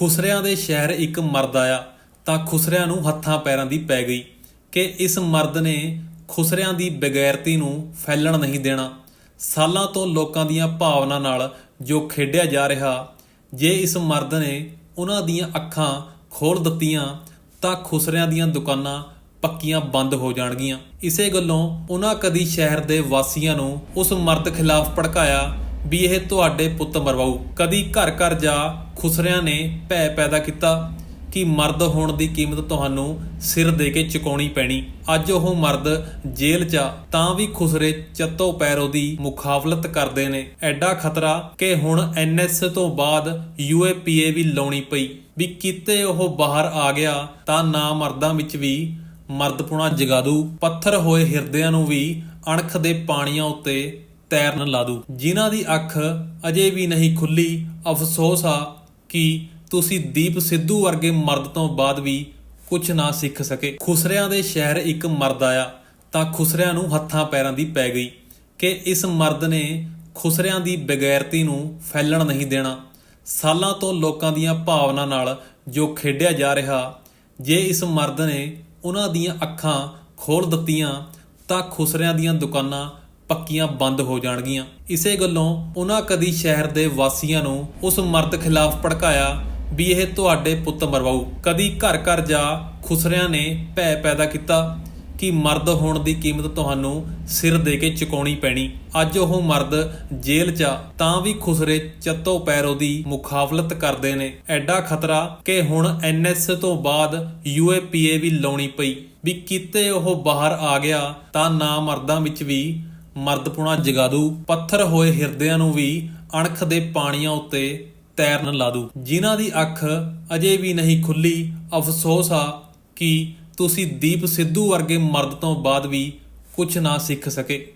ਖੁਸਰਿਆਂ ਦੇ ਸ਼ਹਿਰ ਇੱਕ ਮਰਦ ਆਇਆ ਤਾਂ ਖੁਸਰਿਆਂ ਨੂੰ ਹੱਥਾਂ ਪੈਰਾਂ ਦੀ ਪੈ ਗਈ ਕਿ ਇਸ ਮਰਦ ਨੇ ਖੁਸਰਿਆਂ ਦੀ ਬਗੈਰਤੀ ਨੂੰ ਫੈਲਣ ਨਹੀਂ ਦੇਣਾ। ਸਾਲਾਂ ਤੋਂ ਲੋਕਾਂ ਦੀਆਂ ਭਾਵਨਾ ਨਾਲ ਜੋ ਖੇਡਿਆ ਜਾ ਰਿਹਾ, ਜੇ ਇਸ ਮਰਦ ਨੇ ਉਹਨਾਂ ਦੀਆਂ ਅੱਖਾਂ ਖੋਲ ਦਿੱਤੀਆਂ ਤਾਂ ਖੁਸਰਿਆਂ ਦੀਆਂ ਦੁਕਾਨਾਂ ਪੱਕੀਆਂ ਬੰਦ ਹੋ ਜਾਣਗੀਆਂ। ਇਸੇ ਗੱਲੋਂ ਉਹਨਾਂ ਕਦੀ ਸ਼ਹਿਰ ਦੇ ਵਾਸੀਆਂ ਨੂੰ ਉਸ ਮਰਦ ਖਿਲਾਫ ਭੜਕਾਇਆ ਵੀ ਇਹ ਤੁਹਾਡੇ ਪੁੱਤ ਮਰਵਾਉ ਕਦੀ ਘਰ ਘਰ ਜਾ ਖੁਸਰਿਆਂ ਨੇ ਭੈ ਪੈਦਾ ਕੀਤਾ ਕਿ ਮਰਦ ਹੋਣ ਦੀ ਕੀਮਤ ਤੁਹਾਨੂੰ ਸਿਰ ਦੇ ਕੇ ਚੁਕਾਉਣੀ ਪੈਣੀ। ਅੱਜ ਉਹ ਮਰਦ ਜੇਲ੍ਹ 'ਚ ਆ, ਤਾਂ ਵੀ ਖੁਸਰੇ ਚੱਤੋ ਪੈਰ ਉਹਦੀ ਮੁਖਾਵਲਤ ਕਰਦੇ ਨੇ। ਐਡਾ ਖਤਰਾ ਕਿ ਹੁਣ ਐਨਐਸ ਤੋਂ ਬਾਅਦ ਯੂਏਪੀਏ ਵੀ ਲਾਉਣੀ ਪਈ। ਵੀ ਕਿਤੇ ਉਹ ਬਾਹਰ ਆ ਗਿਆ ਤਾਂ ਨਾ ਮਰਦਾਂ ਵਿੱਚ ਵੀ ਮਰਦਪੁਣਾ ਜਗਾ ਦੂ ਪੱਥਰ ਹੋਏ ਹਿਰਦਿਆਂ ਨੂੰ ਵੀ ਅਣਖ ਦੇ ਪਾਣੀਆਂ ਉੱਤੇ ਤੈਰਨ ਲਾ ਦੂ। ਜਿਨ੍ਹਾਂ ਦੀ ਅੱਖ ਅਜੇ ਵੀ ਨਹੀਂ ਖੁੱਲੀ, ਅਫਸੋਸ ਆ ਕਿ ਤੁਸੀਂ ਦੀਪ ਸਿੱਧੂ ਵਰਗੇ ਮਰਦ ਤੋਂ ਬਾਅਦ ਵੀ ਕੁਝ ਨਾ ਸਿੱਖ ਸਕੇ। ਖੁਸਰਿਆਂ ਦੇ ਸ਼ਹਿਰ ਇੱਕ ਮਰਦ ਆਇਆ, ਤਾਂ ਖੁਸਰਿਆਂ ਨੂੰ ਹੱਥਾਂ ਪੈਰਾਂ ਦੀ ਪੈ ਗਈ ਕਿ ਇਸ ਮਰਦ ਨੇ ਖੁਸਰਿਆਂ ਦੀ ਬਗੈਰਤੀ ਨੂੰ ਫੈਲਣ ਨਹੀਂ ਦੇਣਾ। ਸਾਲਾਂ ਤੋਂ ਲੋਕਾਂ ਦੀਆਂ ਭਾਵਨਾ ਨਾਲ ਜੋ ਖੇਡਿਆ ਜਾ ਰਿਹਾ, ਜੇ ਇਸ ਮਰਦ ਨੇ ਉਹਨਾਂ ਦੀਆਂ ਅੱਖਾਂ ਖੋਲ ਦਿੱਤੀਆਂ, ਤਾਂ ਖੁਸਰਿਆਂ ਦੀਆਂ ਦੁਕਾਨਾਂ ਪੱਕੀਆਂ ਬੰਦ ਹੋ ਜਾਣਗੀਆਂ। ਇਸੇ ਗੱਲੋਂ ਉਹਨਾਂ ਕਦੀ ਸ਼ਹਿਰ ਦੇ ਵਾਸੀਆਂ ਨੂੰ ਉਸ ਮਰਦ ਖਿਲਾਫ ਭੜਕਾਇਆ ਵੀ ਇਹ ਤੁਹਾਡੇ ਪੁੱਤ ਮਰਵਾਊ। ਕਦੀ ਘਰ ਘਰ ਜਾ ਖੁਸਰਿਆਂ ਨੇ ਭੈ ਪੈਦਾ ਕੀਤਾ ਕਿ ਮਰਦ ਹੋਣ ਦੀ ਕੀਮਤ ਤੁਹਾਨੂੰ ਸਿਰ ਦੇ ਕੇ ਚੁਕਾਉਣੀ ਪੈਣੀ। ਅੱਜ ਉਹ ਮਰਦ ਜੇਲ੍ਹ 'ਚ ਆ, ਤਾਂ ਵੀ ਖੁਸਰੇ ਚੱਤੋ ਪੈਰੋ ਦੀ ਮੁਖਾਵਲਤ ਕਰਦੇ ਨੇ। ਐਡਾ ਖਤਰਾ ਕਿ ਹੁਣ ਐਨਐਸ ਤੋਂ ਬਾਅਦ ਯੂਏਪੀਏ ਵੀ ਲਾਉਣੀ ਪਈ। ਵੀ ਕਿਤੇ ਉਹ ਬਾਹਰ ਆ ਗਿਆ ਤਾਂ ਨਾ ਮਰਦਾਂ ਵਿੱਚ ਵੀ ਮਰਦਪੁਣਾ ਜਗਾ ਦੂ ਪੱਥਰ ਹੋਏ ਹਿਰਦਿਆਂ ਨੂੰ ਵੀ ਅਣਖ ਦੇ ਪਾਣੀਆਂ ਉੱਤੇ ਤੈਰਨ ਲਾ ਦੂ ਜਿਨ੍ਹਾਂ ਦੀ ਅੱਖ ਅਜੇ ਵੀ ਨਹੀਂ ਖੁੱਲੀ, ਅਫਸੋਸ ਆ ਕਿ ਤੁਸੀਂ ਦੀਪ ਸਿੱਧੂ ਵਰਗੇ ਮਰਦ ਤੋਂ ਬਾਅਦ ਵੀ ਕੁਝ ਨਾ ਸਿੱਖ ਸਕੇ।